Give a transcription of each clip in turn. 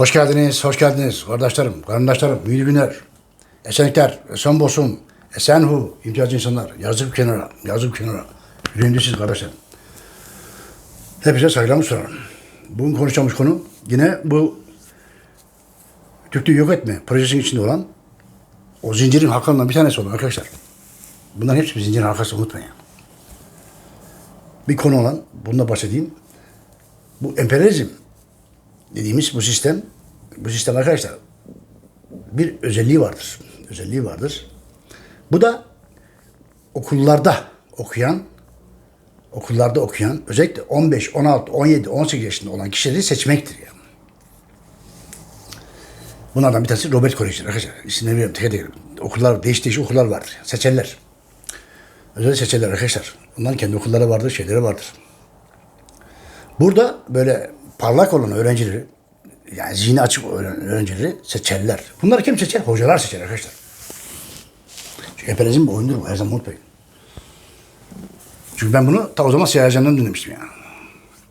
Hoş geldiniz, hoş geldiniz kardeşlerim, kardeşlerim, iyi günler. Esenlikler, esen bolsun, esen hu, imtiyazcı insanlar, yazıp kenara, yazıp kenara. Yüreğimde siz kardeşlerim. Hepinize saygılarımı sunarım. Bugün konuşacağımız konu yine bu Türklüğü yok etme projesinin içinde olan o zincirin halkalarından bir tanesi olan arkadaşlar. Bunların hepsi bir zincirin halkası unutmayın. Bir konu olan, bununla bahsedeyim. Bu emperyalizm dediğimiz bu sistem, bu sistem arkadaşlar bir özelliği vardır. Özelliği vardır. Bu da okullarda okuyan, okullarda okuyan, özellikle 15, 16, 17, 18 yaşında olan kişileri seçmektir yani. Bunlardan bir tanesi Robert Koleji'dir arkadaşlar. İsimlerini veriyorum teker teker. Okullar, değişik değişik okullar vardır. Seçerler. Özel seçerler arkadaşlar. Bunların kendi okulları vardır, şeyleri vardır. Burada böyle parlak olan öğrencileri, yani zihni açık öğrencileri seçerler. Bunları kim seçer? Hocalar seçer arkadaşlar. Çünkü emperyalizm bir oyundur bu. Her zaman unutmayın. Çünkü ben bunu ta o zaman Siyah Ajan'dan dinlemiştim yani.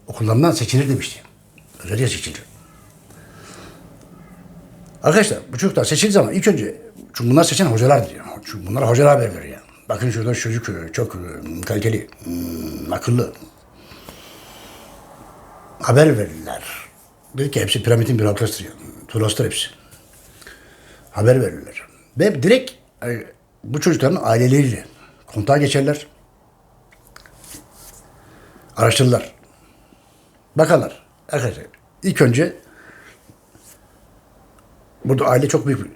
Okullarından seçilir demişti. Özellikle seçilir. Arkadaşlar bu çocuklar seçildiği zaman ilk önce çünkü bunlar seçen hocalardır yani. Çünkü bunlara hocalar haber verir yani. Bakın şurada şu çocuk çok e, kaliteli, hmm, akıllı. Haber verirler. Dedi ki hepsi piramidin yani. Turastır hepsi. Haber verirler. Ve direkt e, bu çocukların aileleriyle kontağa geçerler. Araştırırlar. Bakarlar. Arkadaşlar ilk önce Burada aile çok büyük bir-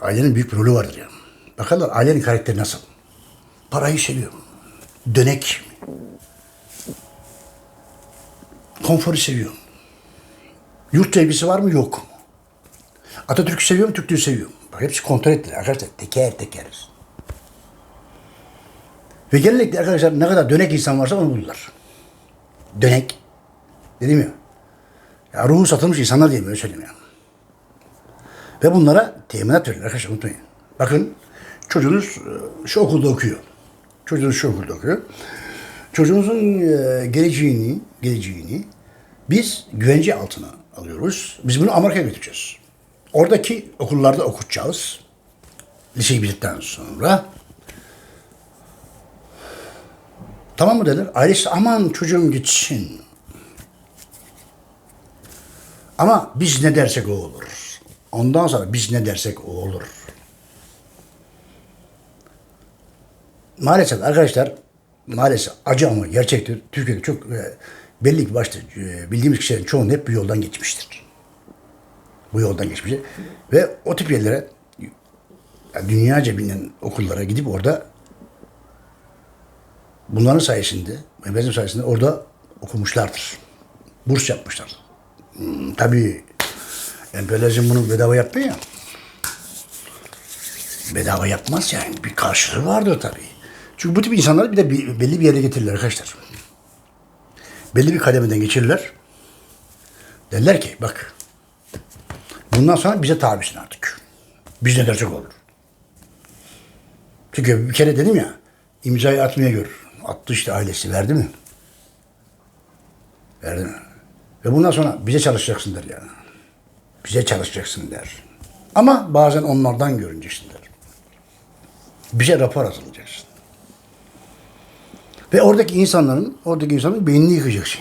ailenin büyük bir rolü vardır yani. Bakarlar ailenin karakteri nasıl? Parayı seviyor. Dönek? Konforu seviyor. Yurt sevgisi var mı? Yok? Atatürk'ü seviyor mu? Türklüğü seviyor? Bak hepsi kontrol ettiler arkadaşlar. Teker teker. Ve genellikle arkadaşlar ne kadar dönek insan varsa onu bulurlar. Dönek. Dedim ya. Ya ruhu satılmış insanlar diye böyle söyleyeyim yani. Ve bunlara teminat verin arkadaşlar unutmayın. Bakın çocuğunuz e, şu okulda okuyor. Çocuğunuz şu okulda okuyor. Çocuğunuzun e, geleceğini, geleceğini biz güvence altına alıyoruz. Biz bunu Amerika'ya götüreceğiz. Oradaki okullarda okutacağız. Liseyi bitirdikten sonra. Tamam mı dediler. Ailesi aman çocuğum gitsin. Ama biz ne dersek o olur. Ondan sonra biz ne dersek o olur. Maalesef arkadaşlar, maalesef acı ama gerçektir. Türkiye'de çok e, belli ki başta e, bildiğimiz kişilerin çoğunun hep bu yoldan geçmiştir. Bu yoldan geçmiştir. Ve o tip yerlere yani dünyaca bilinen okullara gidip orada bunların sayesinde, bizim sayesinde orada okumuşlardır. Burs yapmışlar. Hmm, tabii emperyalizm bunu bedava yapmıyor ya. Bedava yapmaz yani. Bir karşılığı vardır tabii. Çünkü bu tip insanları bir de belli bir yere getirirler arkadaşlar. Belli bir kademeden geçirirler. Derler ki bak bundan sonra bize tabisin artık. Biz ne dersek olur. Çünkü bir kere dedim ya imzayı atmaya gör. Attı işte ailesi verdi mi? Verdi mi? Ve bundan sonra bize çalışacaksın der yani. Bize çalışacaksın der. Ama bazen onlardan görüneceksin der. Bize rapor hazırlayacaksın. Ve oradaki insanların, oradaki insanın beynini yıkacaksın.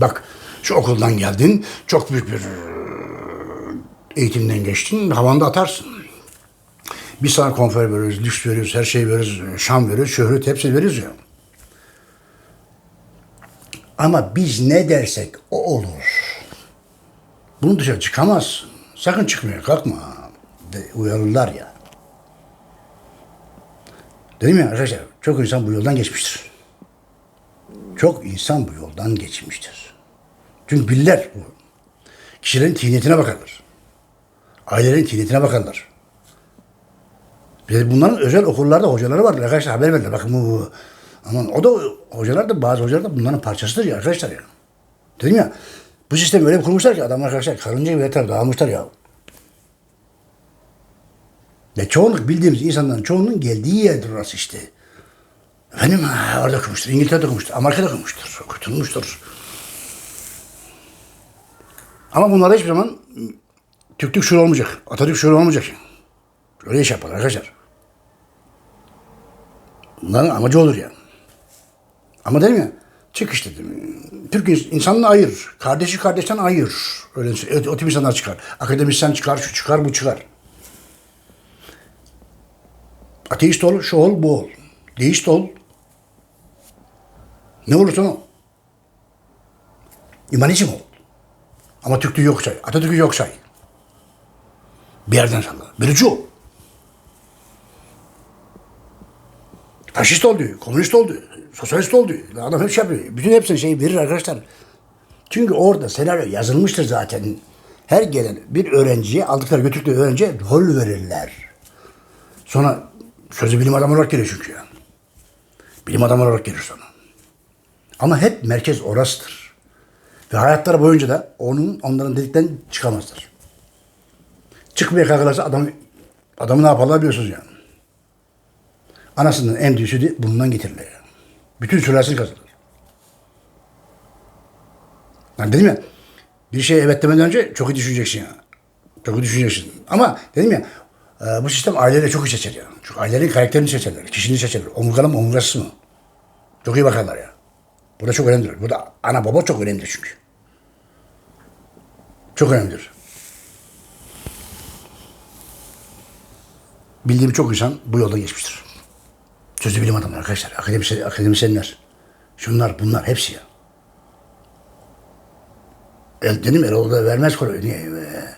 Bak şu okuldan geldin, çok büyük bir eğitimden geçtin, havanda atarsın. Biz sana konfer veriyoruz, lüks veriyoruz, her şey veriyoruz, şan veriyoruz, şöhret hepsini veriyoruz ya. Ama biz ne dersek o olur. Bunun dışarı çıkamazsın. Sakın çıkmaya kalkma. De, uyarırlar ya. Dedim ya arkadaşlar çok insan bu yoldan geçmiştir. Çok insan bu yoldan geçmiştir. Çünkü bilirler bu. Kişilerin tiniyetine bakarlar. Ailelerin tiniyetine bakarlar. Bunların özel okullarda hocaları vardır arkadaşlar haber verirler. Bakın bu. Aman o da hocalar da bazı hocalar da bunların parçasıdır ya arkadaşlar ya. Dedim ya bu sistemi öyle kurmuşlar ki adamlar arkadaşlar karınca gibi etrafı dağılmışlar ya. Ve çoğunluk bildiğimiz insanların çoğunun geldiği yerdir orası işte. Efendim orada okumuştur, İngiltere'de okumuştur, Amerika'da okumuştur, okutulmuştur. Ama bunlarda hiçbir zaman Türklük şuuru olmayacak. Atatürk şuuru olmayacak. Öyle iş yapar arkadaşlar. Bunların amacı olur yani. Ama dedim ya çık işte. Türk ins- insanını ayır. Kardeşi kardeşten ayır. Öyle evet, o tip insanlar çıkar. Akademisyen çıkar, şu çıkar, bu çıkar. Ateist ol, şu ol, bu ol. Deist ol. Ne olursa ol. İmanizm ol. Ama Türklüğü yok say. Atatürk'ü yok say. Bir yerden salla. Bölücü ol. Faşist oldu, komünist oldu, sosyalist oldu. Adam hep şey yapıyor. Bütün hepsine şey verir arkadaşlar. Çünkü orada senaryo yazılmıştır zaten. Her gelen bir öğrenciye, aldıkları götürdükleri öğrenciye rol verirler. Sonra sözü bilim adamı olarak geliyor çünkü ya. Bilim adamı olarak gelir sonra. Ama hep merkez orasıdır. Ve hayatları boyunca da onun onların dedikten çıkamazlar. Çıkmaya kalkarsa adam, adamı ne yaparlar biliyorsunuz yani. Anasının emdiği sütü bundan getirirler. yani. Bütün sülalesini kazanır. Yani dedim ya bir şeye evet demeden önce çok iyi düşüneceksin ya. Çok iyi düşüneceksin. Ama dedim ya e, bu sistem aileyle çok iyi seçer ya. Çünkü ailelerin karakterini seçerler. Kişiliğini seçerler. Omurgalı mı omurgasız mı? Çok iyi bakarlar ya. Bu da çok önemlidir. Bu da ana baba çok önemlidir çünkü. Çok önemlidir. Bildiğim çok insan bu yolda geçmiştir. Sözlü bilim adamları arkadaşlar. Akademisyen, akademisyenler. Şunlar bunlar hepsi ya. El, dedim Erol da vermez kolay. Niye? Ee,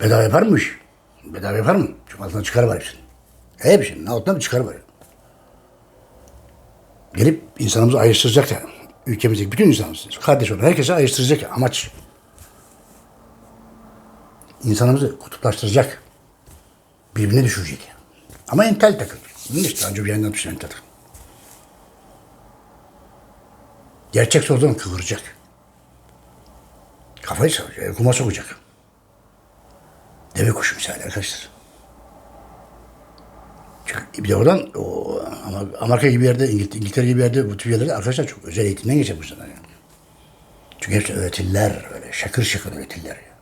bedava yapar mı iş? Bedava yapar mı? Çünkü altından çıkar var hepsinin. Hepsinin altından bir çıkar var. Gelip insanımızı ayrıştıracak ya. Ülkemizdeki bütün insanımızı. Kardeş olan herkese ayrıştıracak. Amaç. İnsanımızı kutuplaştıracak. Birbirine düşürecek. Ama entel takım. İşte önce bir yandan düşen entel takım. Gerçek zaman kıvıracak. Kafayı savacak, kuma sokacak. Deve kuşu misali arkadaşlar. Çünkü bir de oradan o Amerika gibi yerde, İngiltere, İngiltere gibi yerde bu tür yerlerde arkadaşlar çok özel eğitimden geçer bu insanlar yani. Çünkü hepsi öğretirler öyle şakır şakır öğretirler ya.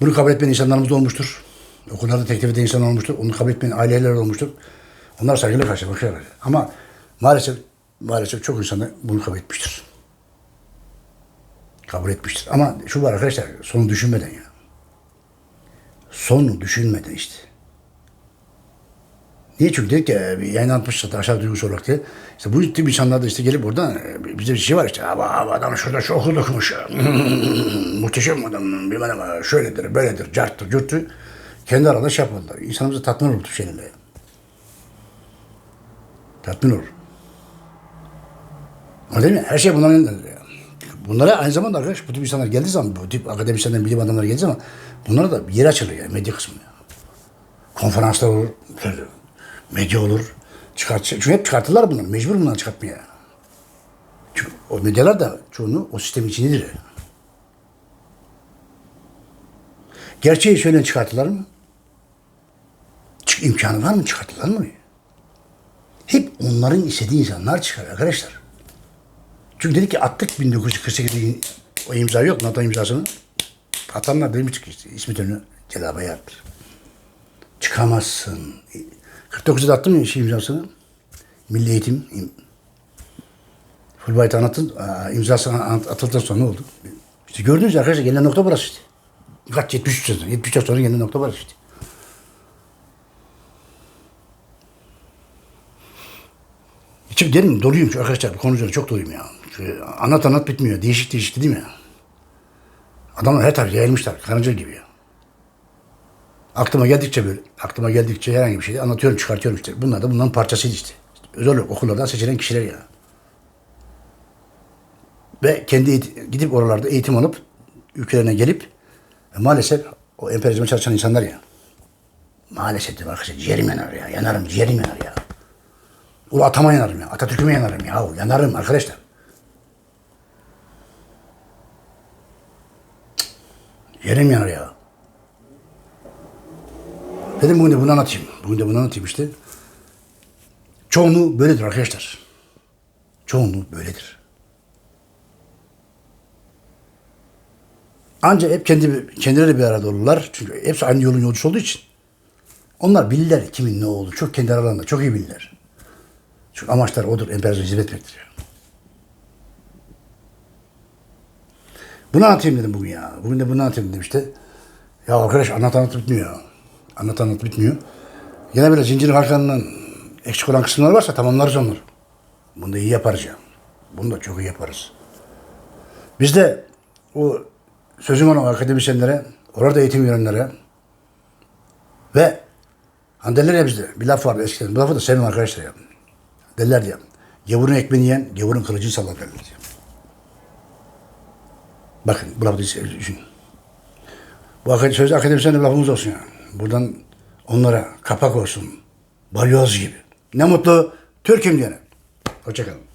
Bunu kabul etmeyen insanlarımız da olmuştur. Okullarda teklif eden insan olmuştur. Onu kabul etmeyen aileler olmuştur. Onlar saygıyla karşı. Ama maalesef maalesef çok insan bunu kabul etmiştir. Kabul etmiştir. Ama şu var arkadaşlar sonu düşünmeden ya. Sonu düşünmeden işte. Niye? Çünkü dedik ya bir yayınlanmış zaten aşağı duygusu olarak diye. İşte bu tip insanlar da işte gelip buradan e, bize bir şey var işte. Abi, abi adam şurada şu okul okumuş. Muhteşem adam. Bilmem ne şöyledir, böyledir, carttır, cürttür. Kendi arada şey yapmadılar. İnsanımıza tatmin olur bu şeylerle. Tatmin olur. Ama değil mi? Her şey bunların ya. Bunlara aynı zamanda arkadaş bu tip insanlar geldiği zaman, bu tip akademisyenler, bilim adamları geldiği zaman bunlara da yer açılıyor yani medya kısmı. Konferanslar olur, medya olur. Çıkart, çünkü hep çıkartırlar bunları. Mecbur bunları çıkartmaya. Çünkü o medyalar da çoğunu o sistemin içindedir. Gerçeği söyleyen çıkartırlar mı? Çık, imkanı var mı? Çıkartırlar mı? Hep onların istediği insanlar çıkar arkadaşlar. Çünkü dedik ki attık 1948'de o imza yok NATO imzasını. Atanlar demiş ki işte İsmet Önü Celal Bayar. Çıkamazsın. 49'da attım ya şey imzasını. Milli Eğitim im- Fulbright anlatın, imzası an- atıldıktan sonra ne oldu? İşte gördünüz arkadaşlar gelinen nokta burası işte. Kaç 73 yıl sonra, 73 yıl sonra gelinen nokta burası işte. İçim derin doluyum arkadaşlar bu çok doluyum ya. Şu anlat anlat bitmiyor. Değişik değişik dedim ya. Adamlar her tarafta yayılmışlar. Karınca gibi. Aklıma geldikçe böyle, aklıma geldikçe herhangi bir şey anlatıyorum, çıkartıyorum işte. Bunlar da bunların parçasıydı işte. Özel okullardan seçilen kişiler ya. Ve kendi gidip oralarda eğitim alıp ülkelerine gelip e, maalesef o emperyalizme çalışan insanlar ya. Maalesef diyorum arkadaşlar ciğerim yanar ya. Yanarım ciğerim yanar ya. Ulu atama yanarım ya. Atatürk'üme yanarım ya. Yanarım arkadaşlar. Yerim yanar ya. Dedim bugün de bunu anlatayım. Bugün de bunu anlatayım işte. Çoğunluğu böyledir arkadaşlar. Çoğunluğu böyledir. Ancak hep kendi kendileri bir arada olurlar. Çünkü hepsi aynı yolun yolcusu olduğu için. Onlar bilirler kimin ne olduğu. Çok kendi aralarında çok iyi bilirler. Çünkü amaçları odur. Emperyalizme hizmet etmektir. Bunu anlatayım dedim bugün ya. Bugün de bunu anlatayım dedim işte. Ya arkadaş anlat anlat bitmiyor. Anlat anlat bitmiyor. Yine böyle zincirin arkanından eksik olan kısımlar varsa tamamlarız onları. Bunu da iyi yaparız ya. Bunu da çok iyi yaparız. Biz de o sözüm olan akademisyenlere, orada eğitim verenlere ve hani derler ya bizde bir laf vardı eskiden. Bu lafı da sevmem arkadaşlar ya. Derler ya. Gavurun ekmeğini yiyen, gavurun kılıcını sallar derler. Bakın bu lafı da düşün. Bu akad- söz akademisyenle lafımız olsun ya. Buradan onlara kapak olsun. Balyoz gibi. Ne mutlu Türk'üm diyene. Hoşçakalın.